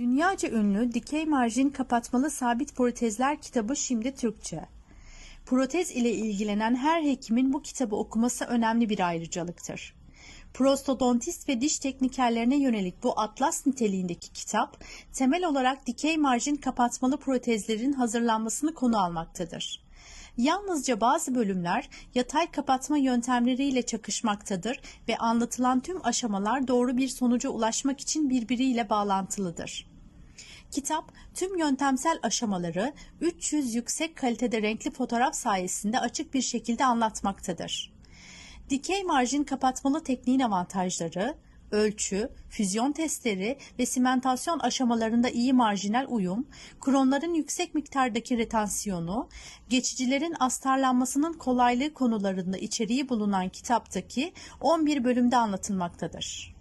Dünyaca ünlü dikey marjin kapatmalı sabit protezler kitabı şimdi Türkçe. Protez ile ilgilenen her hekimin bu kitabı okuması önemli bir ayrıcalıktır. Prostodontist ve diş teknikerlerine yönelik bu atlas niteliğindeki kitap, temel olarak dikey marjin kapatmalı protezlerin hazırlanmasını konu almaktadır. Yalnızca bazı bölümler yatay kapatma yöntemleriyle çakışmaktadır ve anlatılan tüm aşamalar doğru bir sonuca ulaşmak için birbiriyle bağlantılıdır. Kitap tüm yöntemsel aşamaları 300 yüksek kalitede renkli fotoğraf sayesinde açık bir şekilde anlatmaktadır. Dikey marjin kapatmalı tekniğin avantajları, ölçü, füzyon testleri ve simentasyon aşamalarında iyi marjinal uyum, kronların yüksek miktardaki retansiyonu, geçicilerin astarlanmasının kolaylığı konularında içeriği bulunan kitaptaki 11 bölümde anlatılmaktadır.